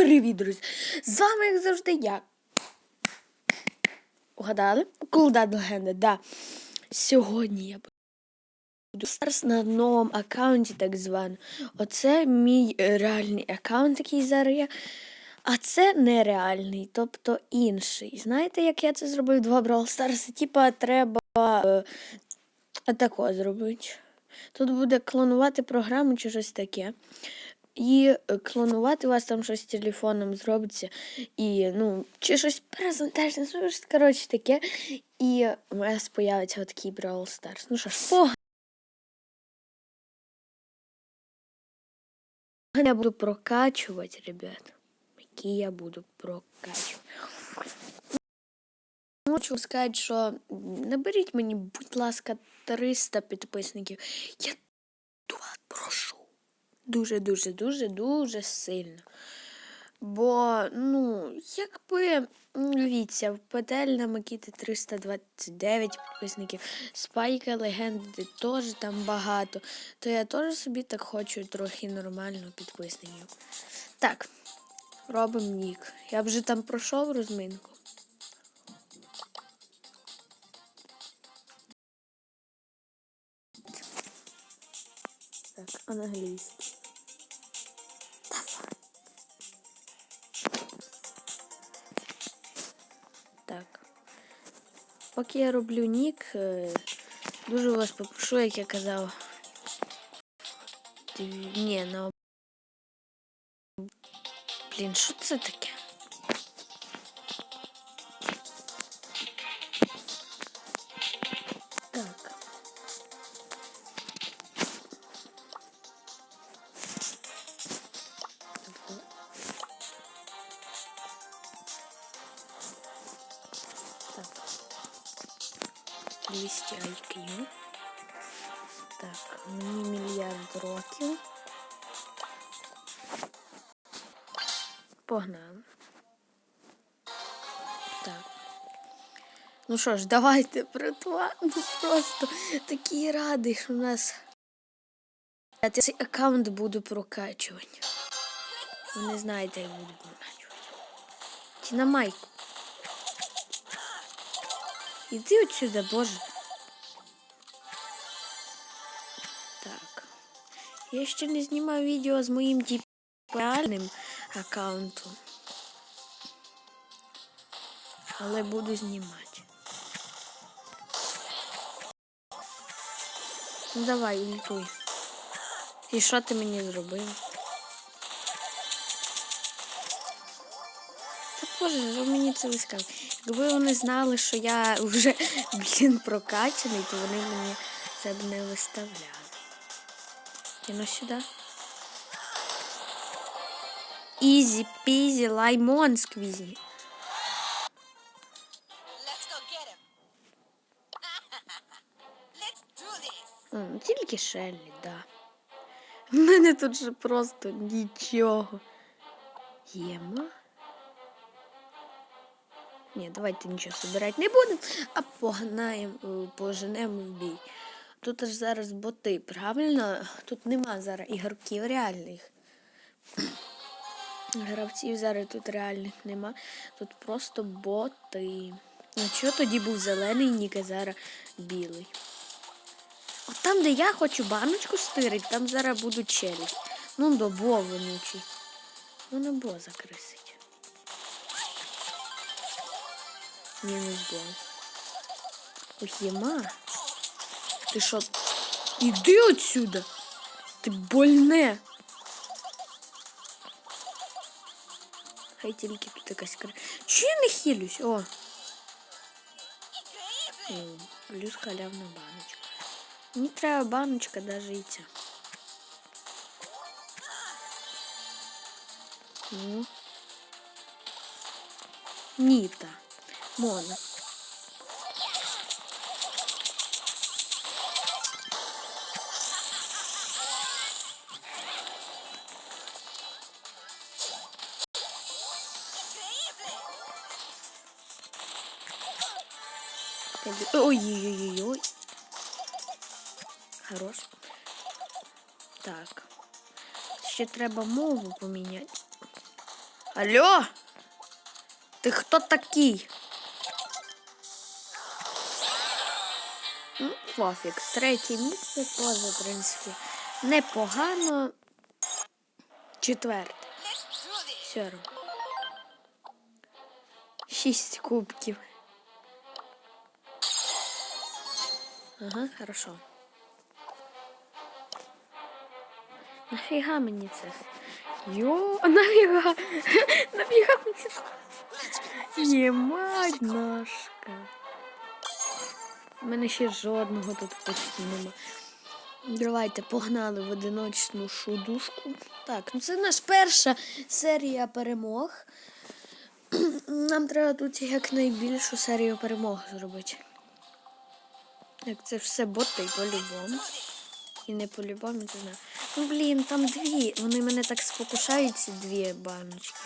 Привіт, друзі! З вами, як завжди, я. Угадали? Кулдат легенда, да. Сьогодні я буду старс на новому аккаунті, так звано. Оце мій реальний аккаунт, який зараз є. А це нереальний, тобто інший. Знаєте, як я це зробив два Brawl Stars? Типа треба е, отако зробити. Тут буде клонувати програму чи щось таке. І е, клонувати вас там щось з телефоном зробиться. І, ну, чи щось перезавантажне, ну, щось, коротше, таке. І у вас появиться такий Brawl Stars. Ну що ж, погано. Я буду прокачувати, ребят. Які я буду прокачувати. Хочу сказати, що наберіть мені, будь ласка, 300 підписників. Я. Дуже, дуже, дуже, дуже сильно. Бо, ну, якби, дивіться, в ПТЛ на Макіти 329 підписників, Спайка Легенди теж там багато, то я теж собі так хочу трохи нормально підписників. Так, робимо нік. Я вже там пройшов розминку. Так, англійський. Поки я роблю нік, е, дуже вас попрошу, як я казав. Ні, на Блін, що це таке? 200 IQ. Так, мені мільярд років. Погнали. Так. Ну що ж, давайте братва. Ну просто такий радий, що в нас. Я цей аккаунт буду прокачувати. Ви не знаєте, як буду прокачувати. Ті на майку. Іди отсюда, боже. Так. Я ще не знімав відео з моїм тип реальним аккаунтом. Але буду знімати. Ну давай, ультуй. І що ти мені зробив? Та боже, що мені це вискав. Якби вони знали, що я вже, блін, прокачаний, то вони мені це б не виставляли. Кину сюди. Ізі, пізі, лаймон сквізі. Тільки Шеллі, да. В мене тут же просто нічого. Єма. Ні, давайте нічого збирати не будемо, а погнаємо, е, поженемо в бій. Тут аж зараз боти, правильно? Тут нема зараз ігроків реальних. Гравців зараз тут реальних нема. Тут просто боти. Ну чого тоді був зелений, ніка зараз білий. От там, де я хочу баночку стирити, там зараз будуть челі. Ну, до бо вонючий. Ну, на бо закрисить. Мінус бо. Ох, єма. Ти що? Іди отсюда! Ти больне! Хай тільки тут якась кра. Чи я не хилюсь? О! М, Плюс халявна баночка. Не треба баночка даже і ця. Ну. Ніта. Мона. Ой-ой-ой-ой. Хорош. Так. Ще треба мову поміняти. Алло? Ти хто такий? Пофіг. Третє місце теж, в принципі, непогано. Четверте. Все одно. Шість кубків. Ага, хорошо. Нафіга мені це? Йо, нафіга? Нафіга мені це? Ємать ножка. У мене ще жодного тут почти нема. Давайте погнали в одиночну шудушку. Так, ну це наша перша серія перемог. Нам треба тут якнайбільшу серію перемог зробити. Як це все боти по-любому. І не по-любому, не знаю. Ну блін, там дві. Вони мене так спокушають, ці дві баночки.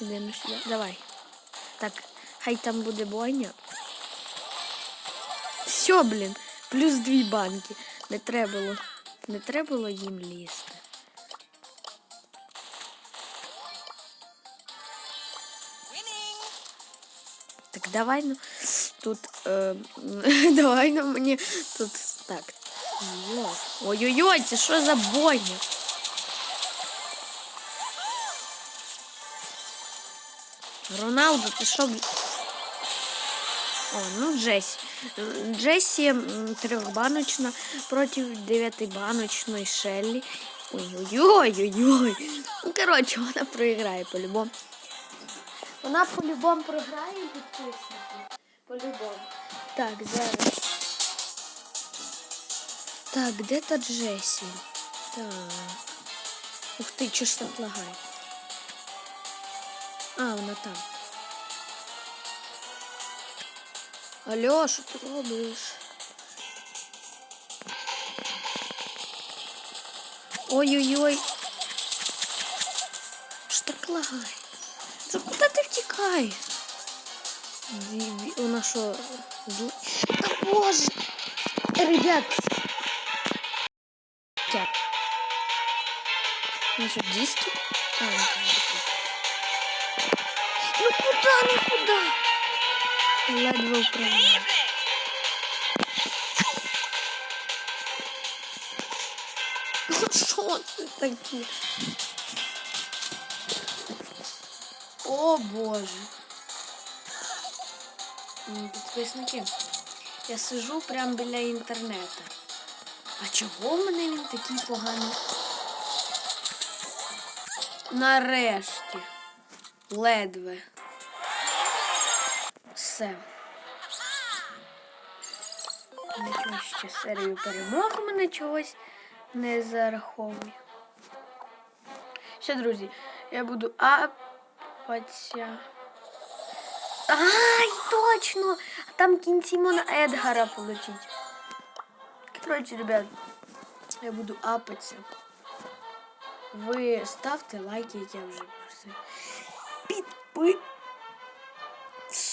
Ідемо сюди. Давай. Так, хай там буде бойня. Все, блін, плюс дві банки. Не треба було. Не треба було їм лізти. Так давай ну тут е, давай ну мені тут так. Ой-ой-ой, це що за бойня? Роналдо, ти що? О, ну Джесі. Джесі трьохбаночна проти дев'ятибаночної Шеллі. Ой-ой-ой-ой-ой. Ну, коротше, вона проіграє по-любому. Вона по-любому програє підписники. По-любому. Так, зараз. Так, де та Джесі? Так. Ух ти, чого ж так лагає? А, вона там. Алло, що ти робиш? Ой-ой-ой. Що так лагає? Та куди ти втікаєш? Дібі- Вона що? Зл... Та боже! Ребят! Тяп. Ну що, диски? А, куда, ну куда? Ледве управляю. Ну що це таке? О боже. М, Підписники. Я сижу прямо біля інтернету. А чого в мене він такий поганий? Нарешті. Ледве. Все. Нічого ще серію перемог мене чогось не зараховує. Все, друзі, я буду апатися. Ай, точно! А там кінці можна Едгара получить. Короче, ребят, я буду апатися. Ви ставте лайки, як я вже просив.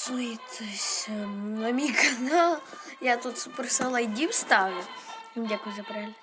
Підписуйтесь на мій канал. Я тут Supercell ID вставлю. Дякую за перегляд.